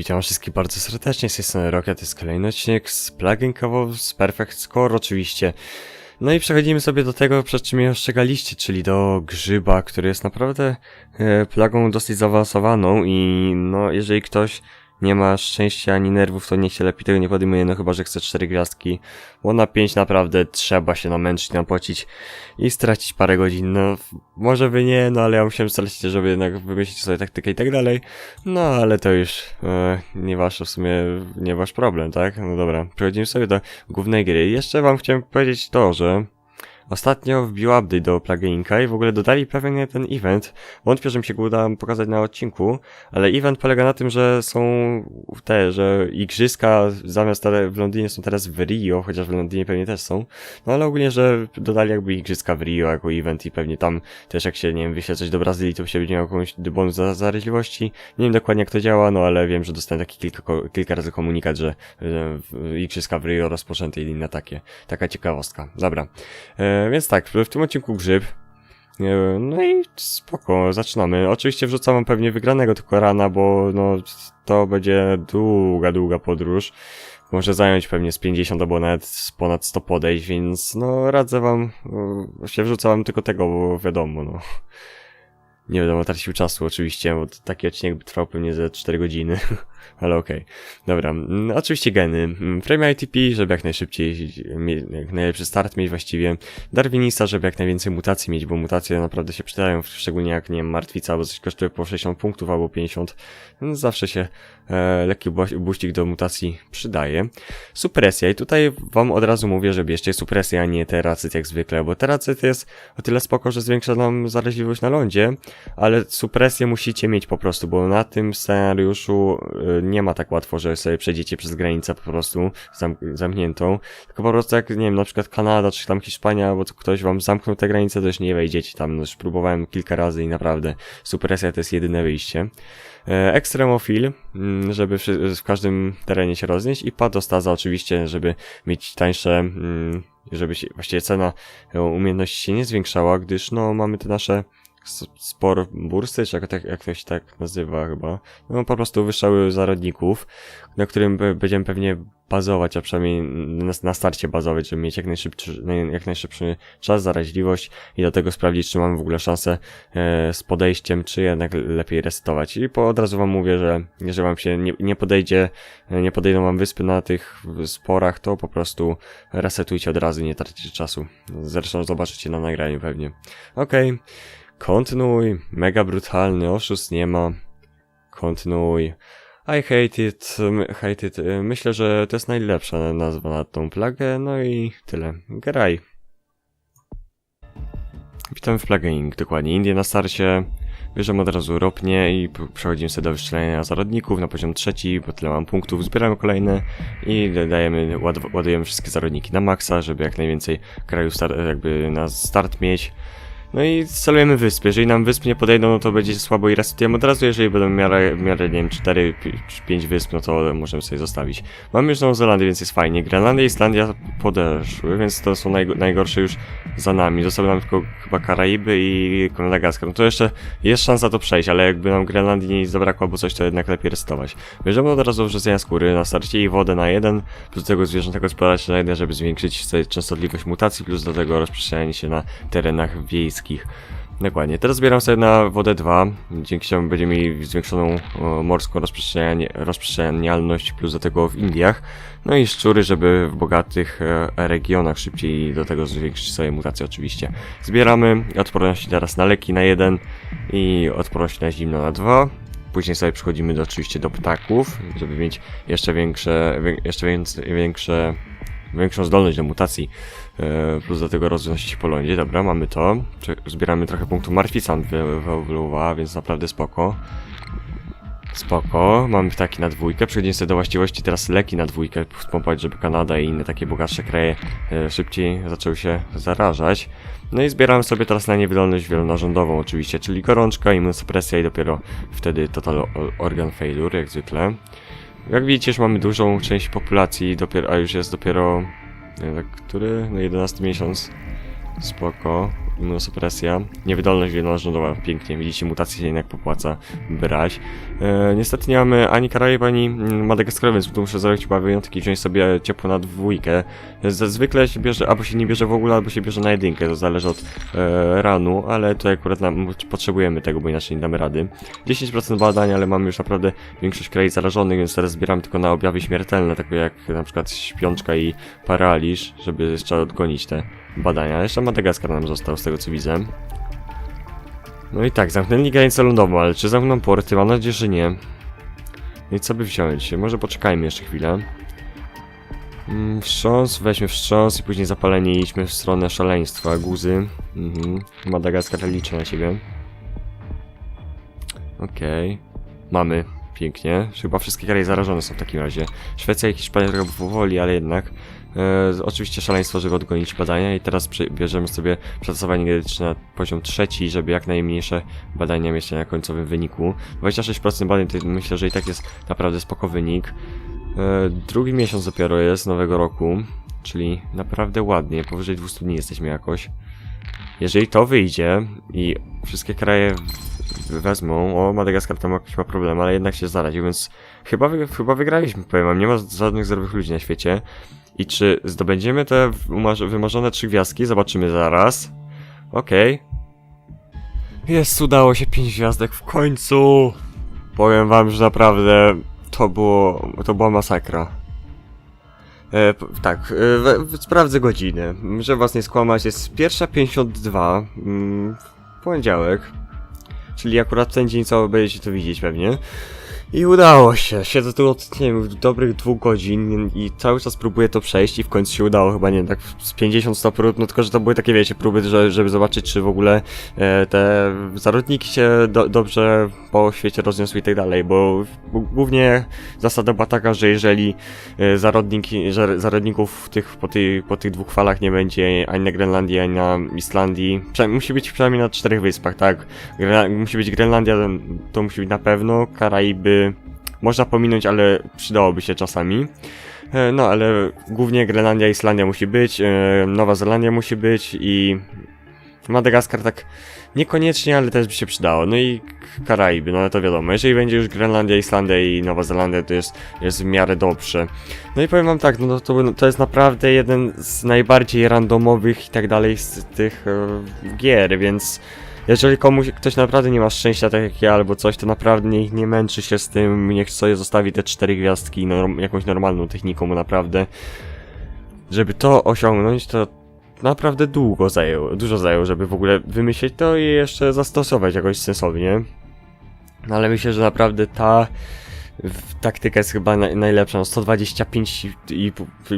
Witam wszystkich bardzo serdecznie, z tej strony Rocket, to jest kolejny odcinek z Plugin Cover z Perfect Score oczywiście. No i przechodzimy sobie do tego, przed czym mnie ostrzegaliście, czyli do grzyba, który jest naprawdę e, plagą dosyć zaawansowaną i no jeżeli ktoś nie ma szczęścia ani nerwów, to niech się lepiej tego nie podejmuje, no chyba, że chce cztery gwiazdki, bo na pięć naprawdę trzeba się namęczyć, napocić i stracić parę godzin, no może by nie, no ale ja musiałem starać się, żeby jednak wymyślić sobie taktykę i tak dalej, no ale to już e, nie wasz w sumie, nie wasz problem, tak? No dobra, przechodzimy sobie do głównej gry. Jeszcze wam chciałem powiedzieć to, że Ostatnio wbił update do pluginka i w ogóle dodali pewien ten event. Wątpię, że mi się go uda pokazać na odcinku, ale event polega na tym, że są te, że igrzyska zamiast w Londynie są teraz w Rio, chociaż w Londynie pewnie też są. No ale ogólnie, że dodali jakby igrzyska w Rio jako event i pewnie tam też jak się, nie wiem, wyśle coś do Brazylii, to się będzie miał jakąś bonus za. Nie wiem dokładnie jak to działa, no ale wiem, że dostałem taki kilka, kilka razy komunikat, że e, w- igrzyska w Rio rozpoczęte i inne takie. Taka ciekawostka. Dobra. E, więc tak, w, tym odcinku grzyb. E, no i spoko, zaczynamy. Oczywiście wrzucam wam pewnie wygranego tylko rana, bo no to będzie długa, długa podróż. Może zająć pewnie z 50 albo nawet ponad 100 podejść, więc no radzę wam, wrzucam wam tylko tego, bo wiadomo, no. Nie wiadomo, tracił czasu oczywiście, bo taki odcinek by trwał pewnie ze 4 godziny. Ale okej. Dobra, mm, oczywiście geny. Mm, Frame ITP, żeby jak najszybciej, jak najlepszy start mieć właściwie. Darwinista, żeby jak najwięcej mutacji mieć, bo mutacje naprawdę się przydają, szczególnie jak, nie wiem, martwica, albo coś kosztuje po 60 punktów albo 50. No, Zawsze się e, lekki bu- buścik do mutacji przydaje. Supresja i tutaj wam od razu mówię, że bierzcie supresję, a nie teracyt jak zwykle, bo teracyt jest o tyle spoko, że zwiększa nam zaraźliwość na lądzie, ale supresję musicie mieć po prostu, bo na tym scenariuszu y, nie ma tak łatwo, że sobie przejdziecie przez granicę po prostu zam zamkniętą, tylko po prostu jak, nie wiem, na przykład Kanada, czy tam Hiszpania, to ktoś wam zamknął tę granicę, to już nie wejdziecie tam, no już próbowałem kilka razy i naprawdę supresja to jest jedyne wyjście. E, Extremofil, mm, żeby w każdym terenie się roznieść i padostaza oczywiście, żeby mieć tańsze, mm, żeby się, właściwie cena e, umiejętności się nie zwiększała, gdyż no mamy te nasze spor bursy, czy jak, tak- jak to się tak nazywa chyba, no po prostu wystrzały zarodników, na którym będziemy pewnie bazować, a przynajmniej na, na starcie bazować, żeby mieć jak najszybszy, naj- jak najszybszy czas, zaraźliwość i do tego sprawdzić, czy mamy w ogóle szansę e, z podejściem, czy jednak lepiej resetować. I po od razu wam mówię, że jeżeli wam się nie, nie podejdzie, e, nie podejdą wam wyspy na tych sporach, to po prostu resetujcie od razu, nie tracicie czasu. Zresztą zobaczycie na nagraniu pewnie. Okej. Kontynuuj. Mega brutalny, oszust nie ma. Kontynuuj. I hate it, hate it. y, Myślę, że to jest najlepsza nazwa na tą plagę, no i tyle. Graj. Witam w Plague dokładnie. Indie na starcie. Bierzemy od razu ropnie i przechodzimy sobie do wystrzelania zarodników na poziom trzeci, bo tyle mam punktów, zbieramy kolejne i dajemy, ład, ładujemy wszystkie zarodniki na maksa, żeby jak najwięcej krajów jakby na start mieć. No i celujemy wyspy. Jeżeli nam wysp nie podejdą, no to będzie słabo i resetujemy od razu. Jeżeli będą w miarę, w miarę nie wiem, 4 pi- czy 5 wysp, no to możemy sobie zostawić. Mamy już Nową Zelandię, więc jest fajnie. Grenlandia i Islandia podeszły, więc to są najgo- najgorsze już za nami. Zostały nam tylko chyba Karaiby i Madagaskar. No to jeszcze jest szansa to przejść, ale jakby nam Grenlandii zabrakło albo coś, to jednak lepiej resetować. Bierzemy od razu wrzucenia skóry na starcie i wodę na jeden, plus tego zwierzętego wsparcia na jeden, żeby zwiększyć częstotliwość mutacji, plus do tego rozprzestrzenianie się na terenach wiejskich. Dokładnie. Teraz zbieram sobie na wodę 2, dzięki czemu będziemy mieli zwiększoną o, morską rozprzestrzenialność, plus do tego w Indiach. No i szczury, żeby w bogatych e, regionach szybciej do tego zwiększyć sobie mutacje oczywiście. Zbieramy odporność teraz na leki na 1 i odporność na zimno na 2. Później sobie przechodzimy do, oczywiście do ptaków, żeby mieć jeszcze większe, wię- jeszcze więcej, większe, większą zdolność do mutacji, e, plus do tego rozwinąć po lądzie. Dobra, mamy to. Zbieramy trochę punktów martwica wy- wywoływa, więc naprawdę spoko. Spoko, mamy ptaki na dwójkę, przechodzimy sobie do właściwości teraz leki na dwójkę, wspompować, żeby Kanada i inne takie bogatsze kraje e, szybciej zaczęły się zarażać. No i zbieramy sobie teraz na niewydolność wielonarządową oczywiście, czyli gorączka, immunosupresja i dopiero wtedy total organ failure, jak zwykle. Jak widzicie, już mamy dużą część populacji, dopiero, a już jest dopiero, nie wiem, który? No 11 miesiąc. Spoko. Immunosupresja, niewydolność wielonarządowa, pięknie, widzicie, mutacje się jednak popłaca brać. E, niestety nie mamy ani Karaib, ani mm, Madagaskaru, więc tu muszę zrobić chyba wyjątki i wziąć sobie ciepło na dwójkę. Zwykle się bierze, albo się nie bierze w ogóle, albo się bierze na jedynkę, to zależy od e, ranu, ale tutaj akurat nam, potrzebujemy tego, bo inaczej nie damy rady. 10% badań, ale mamy już naprawdę większość krajów zarażonych, więc teraz zbieramy tylko na objawy śmiertelne, takie jak na przykład śpiączka i paraliż, żeby jeszcze odgonić te badania. Jeszcze Madagaskar nam został, z tego co widzę. No i tak, zamknęli granicę lądową, ale czy zamkną porty? Mam nadzieję, że nie. No i co by wziąć? Może poczekajmy jeszcze chwilę. Mm, wstrząs, weźmy wstrząs i później zapalenie idźmy w stronę szaleństwa, guzy. Mhm. Madagaskar liczy na ciebie. Okej. Mamy. Pięknie. Chyba wszystkie kraje zarażone są w takim razie. Szwecja i Hiszpania trochę powoli, ale jednak. E, oczywiście szaleństwo, żeby odgonić badania i teraz bierzemy sobie przetestowanie genetyczne na poziom trzeci, żeby jak najmniejsze badania mieć na końcowym wyniku. 26% badań to myślę, że i tak jest naprawdę spoko wynik. E, drugi miesiąc dopiero jest nowego roku, czyli naprawdę ładnie, powyżej 200 dni jesteśmy jakoś. Jeżeli to wyjdzie i wszystkie kraje wezmą, o Madagaskar tam jakiś ma problem, ale jednak się zaraził, więc chyba, chyba wygraliśmy, powiem wam, nie ma żadnych zdrowych ludzi na świecie. I czy zdobędziemy te wymarzone trzy gwiazdki? Zobaczymy zaraz. Okej. Jest, udało się pięć gwiazdek w końcu! Powiem wam, że naprawdę to było, to była masakra. E, tak, e, sprawdzę godziny. Że was nie skłamać, jest pierwsza 52, mm, w poniedziałek. Czyli akurat ten dzień, co będziecie to widzieć pewnie. I udało się. Siedzę tu od, nie wiem, dobrych dwóch godzin i cały czas próbuję to przejść i w końcu się udało chyba, nie wiem, tak z 50 100 prób, no tylko, że to były takie, wiecie, próby, że, żeby zobaczyć, czy w ogóle e, te zarodniki się do, dobrze po świecie rozniosły i tak dalej, bo głównie zasada była taka, że jeżeli e, zarodniki, zarodników tych, po, tych, po tych dwóch falach nie będzie ani na Grenlandii, ani na Islandii, musi być przynajmniej na czterech wyspach, tak? Gre, musi być Grenlandia, to musi być na pewno, Karaiby można pominąć, ale przydałoby się czasami. E, No, ale głównie Grenlandia, Islandia musi być, e, Nowa Zelandia musi być i Madagaskar tak niekoniecznie, ale też by się przydało. No i Karaiby, no ale to wiadomo, jeżeli będzie już Grenlandia, Islandia i Nowa Zelandia, to jest, jest w miarę dobrze. No i powiem wam tak, no to, to jest naprawdę jeden z najbardziej randomowych i tak dalej z tych e, gier, więc jeżeli komuś, ktoś naprawdę nie ma szczęścia tak jak ja albo coś, to naprawdę niech nie męczy się z tym, niech sobie zostawi te cztery gwiazdki norm, jakąś normalną techniką, naprawdę żeby to osiągnąć, to naprawdę długo zajęło, dużo zajęło, żeby w ogóle wymyślić to i jeszcze zastosować jakoś sensownie. No ale myślę, że naprawdę ta taktyka jest chyba naj, najlepsza. No 125 i, i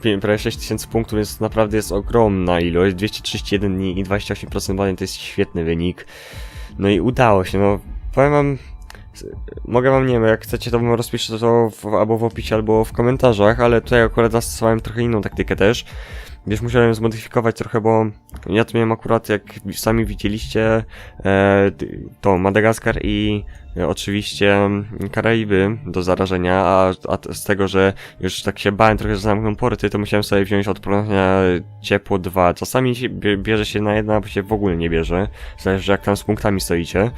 pi- prawie 6000 punktów, więc naprawdę jest ogromna ilość. 231 dni i 28% badań to jest świetny wynik. No i udało się, no powiem wam. Mogę wam, nie wiem, jak chcecie to wam rozpiszę to w, albo w opisie, albo w komentarzach, ale tutaj akurat zastosowałem trochę inną taktykę też. Wiesz, musiałem zmodyfikować trochę, bo ja tu miałem akurat, jak sami widzieliście, e, to Madagaskar i e, oczywiście Karaiby do zarażenia, a, a z tego, że już tak się bałem trochę, że zamkną porty, to musiałem sobie wziąć odporność ciepło 2. Czasami bierze się na jedno, a się w ogóle nie bierze. Zależy jak tam z punktami stoicie.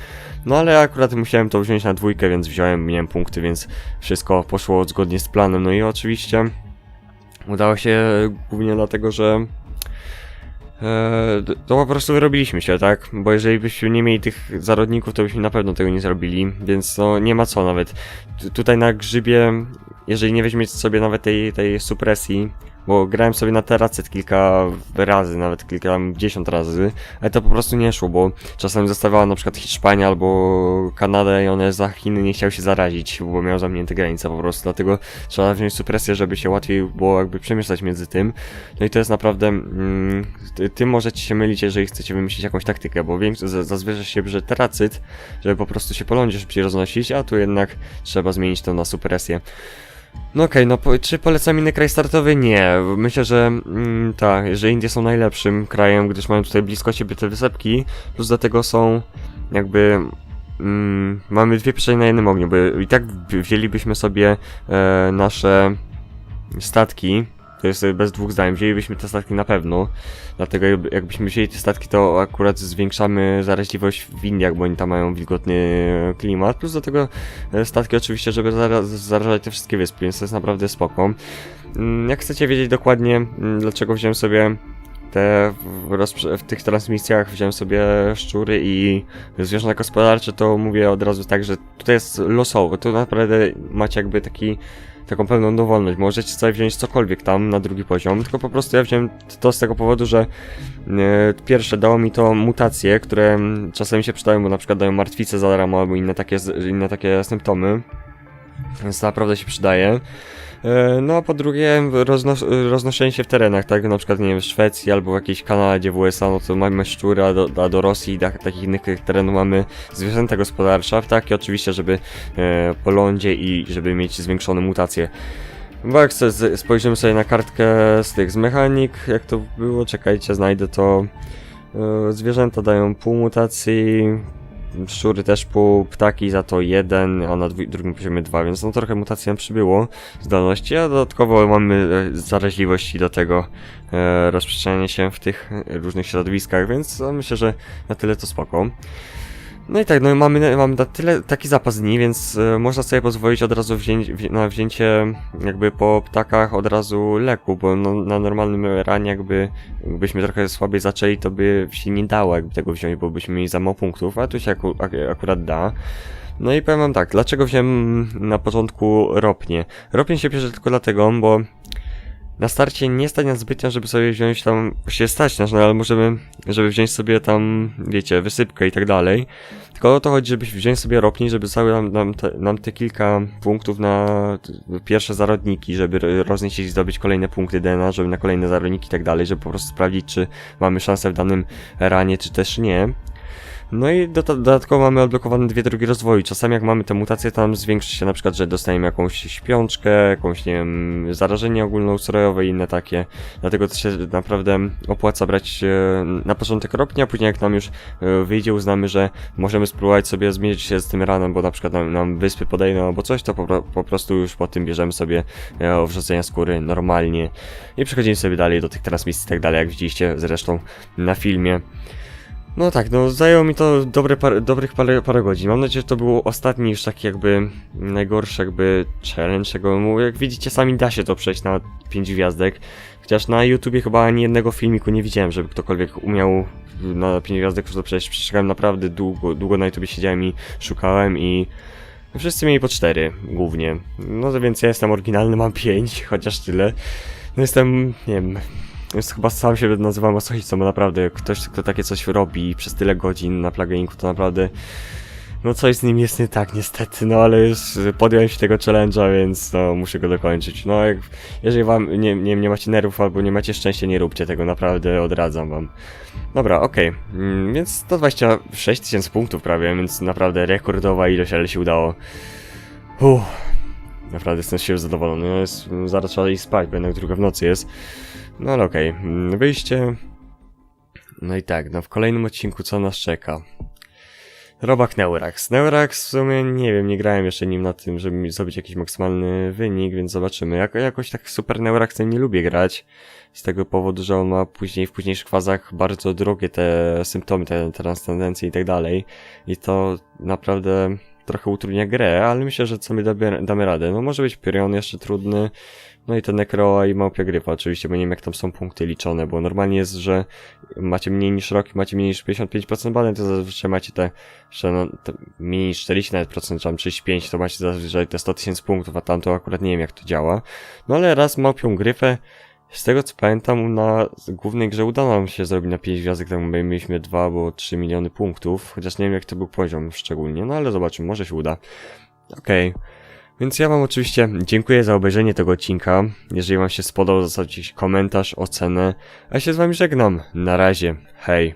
No ale akurat musiałem to wziąć na dwójkę, więc wziąłem, miałem punkty, więc wszystko poszło zgodnie z planem. No i oczywiście udało się głównie dlatego, że d- to po prostu wyrobiliśmy się, tak? Bo jeżeli byśmy nie mieli tych zarodników, to byśmy na pewno tego nie zrobili, więc no nie ma co nawet. Tu- tutaj na grzybie, jeżeli nie weźmiecie sobie nawet tej, tej supresji, bo grałem sobie na teracet kilka razy, nawet kilkadziesiąt razy, ale to po prostu nie szło, bo czasem zostawiała na przykład Hiszpania albo Kanadę i one za Chiny nie chciały się zarazić, bo miał zamknięte granice po prostu, dlatego trzeba wziąć supresję, żeby się łatwiej było jakby przemieszczać między tym. No i to jest naprawdę, mm, ty- tym możecie się mylić, jeżeli chcecie wymyślić jakąś taktykę, bo zazwyczaj się bierze teracyt, żeby po prostu się po lądzie szybciej roznosić, a tu jednak trzeba zmienić to na supresję. No okej, no po, czy polecam inny kraj startowy? Nie. Myślę, że mm, tak, że Indie są najlepszym krajem, gdyż mają tutaj blisko siebie te wysepki, plus do tego są jakby mm, mamy dwie pieczenie na jednym ogniu, bo i tak wzięlibyśmy sobie e, nasze statki To jest y, bez dwóch zdań. Wzięlibyśmy te statki na pewno. Dlatego jakby- jakbyśmy wzięli te statki, to akurat zwiększamy zaraźliwość w Indiach, bo oni tam mają wilgotny e, klimat. Plus do tego e, statki oczywiście, żeby zara zarażać te wszystkie wyspy, więc to jest naprawdę spoko. Mm, Jak chcecie wiedzieć dokładnie, mm, dlaczego wziąłem sobie te w, w tych transmisjach wziąłem sobie szczury i zwierzęta gospodarcze, to mówię od razu tak, że tutaj jest losowo, to naprawdę macie jakby taki taką pełną dowolność. Możecie sobie wziąć cokolwiek tam na drugi poziom, tylko po prostu ja wziąłem to z tego powodu, że e, pierwsze dało mi to mutacje, które mm, czasami się przydają, bo na przykład dają martwice za darmo albo inne takie, inne takie symptomy. Więc naprawdę się przydaje. E, No a po drugie roznos roznoszenie się w terenach, tak? Na przykład nie wiem, w Szwecji albo w jakiejś Kanadzie, w USA, no to mamy szczury, a do, a do Rosji i tak, takich innych terenów mamy zwierzęta gospodarcze, a takie oczywiście, żeby e, po lądzie i żeby mieć zwiększone mutacje. Bo jak spojrzymy sobie na kartkę z tych z mechanik, jak to było, czekajcie, znajdę to. E, zwierzęta dają pół mutacji, szczury też pół, ptaki za to jeden, a na drugim poziomie dwa, więc no trochę mutacji nam przybyło zdolności, a dodatkowo mamy e, zaraźliwości do tego e, rozprzestrzeniania się w tych różnych środowiskach, więc no, myślę, że na tyle to spoko. No i tak, no i mamy, mamy na tyle taki zapas dni, więc e, można sobie pozwolić od razu wzięć, wzi- na wzięcie jakby po ptakach od razu leku, bo no, na normalnym ranie jakby jakbyśmy trochę słabiej zaczęli, to by się nie dało jakby tego wziąć, bo byśmy mieli za mało punktów, a tu się ak, akurat da. No i powiem wam tak, dlaczego wziąłem na początku ropnie? Ropnie się bierze tylko dlatego, bo na starcie nie stać nas zbytnio, żeby sobie wziąć tam, się stać nas, no ale możemy, żeby wziąć sobie tam, wiecie, wysypkę i tak dalej. Tylko o to chodzi, żeby wziąć sobie ropnie, żeby cały nam, nam, te, nam te kilka punktów na pierwsze zarodniki, żeby ro- roznieść i zdobyć kolejne punkty DNA, żeby na kolejne zarodniki i tak dalej, żeby po prostu sprawdzić, czy mamy szansę w danym ranie, czy też nie. No i do, dodatkowo mamy odblokowane dwie drogi rozwoju. Czasami jak mamy te mutacje, tam zwiększy się na przykład, że dostajemy jakąś śpiączkę, jakąś, nie wiem, zarażenie ogólnoustrojowe i inne takie. Dlatego to się naprawdę opłaca brać e, na początek ropnie, a później jak nam już e, wyjdzie, uznamy, że możemy spróbować sobie zmierzyć się z tym ranem, bo na przykład nam, nam wyspy podejdą albo coś, to po, po prostu już po tym bierzemy sobie e, owrzodzenia skóry normalnie i przechodzimy sobie dalej do tych transmisji i tak dalej, jak widzieliście zresztą na filmie. No tak, no zajęło mi to dobre par, dobrych parę, parę godzin. Mam nadzieję, że to był ostatni już taki jakby najgorszy jakby challenge, czego. Jak widzicie, sami da się to przejść na 5 gwiazdek. Chociaż na YouTubie chyba ani jednego filmiku nie widziałem, żeby ktokolwiek umiał na 5 gwiazdek to przejść. Przeszukałem naprawdę długo, długo na YouTubie siedziałem i szukałem i wszyscy mieli po 4 głównie. No to więc ja jestem oryginalny, mam 5, chociaż tyle. No jestem, nie wiem, jest chyba sam siebie nazywam masochistą, bo naprawdę ktoś, kto takie coś robi przez tyle godzin na pluginku, to naprawdę no coś z nim jest nie tak niestety, no ale już podjąłem się tego challenge'a, więc no muszę go dokończyć. No jak, jeżeli wam nie, nie, nie macie nerwów albo nie macie szczęścia, nie róbcie tego, naprawdę odradzam wam. Dobra, okej, mm, więc 126 tysięcy punktów prawie, więc naprawdę rekordowa ilość, ale się udało. Uff, naprawdę jestem siebie zadowolony, no jest, zaraz trzeba iść spać, bo jednak druga w nocy jest. No ale okej, mm, wyjście. No i tak, no w kolejnym odcinku co nas czeka? Robak Neurax. Neurax w sumie nie wiem, nie grałem jeszcze nim na tym, żeby zrobić jakiś maksymalny wynik, więc zobaczymy. Jako, jakoś tak super Neuraxem nie lubię grać. Z tego powodu, że on ma później w późniejszych fazach bardzo drogie te symptomy, te transcendencje i tak dalej. I to naprawdę trochę utrudnia grę, ale myślę, że co my damy, radę. No może być Pyrion jeszcze trudny, no i te Necroa i Małpia Gryfa oczywiście, bo nie wiem jak tam są punkty liczone, bo normalnie jest, że macie mniej niż rok i macie mniej niż 55% badań, to zazwyczaj macie te, jeszcze no, te mniej niż 40 nawet procent, czy tam 35, to macie zazwyczaj te 100 tysięcy punktów, a tam to akurat nie wiem jak to działa. No ale raz Małpią Gryfę, z tego co pamiętam, na głównej grze udało nam się zrobić na 5 gwiazdek, tam mieliśmy 2 albo 3 miliony punktów, chociaż nie wiem jak to był poziom szczególnie, no ale zobaczymy, może się uda. Okej. Więc ja wam oczywiście dziękuję za obejrzenie tego odcinka. Jeżeli wam się spodobał, zostawcie komentarz, ocenę. A ja się z wami żegnam. Na razie. Hej.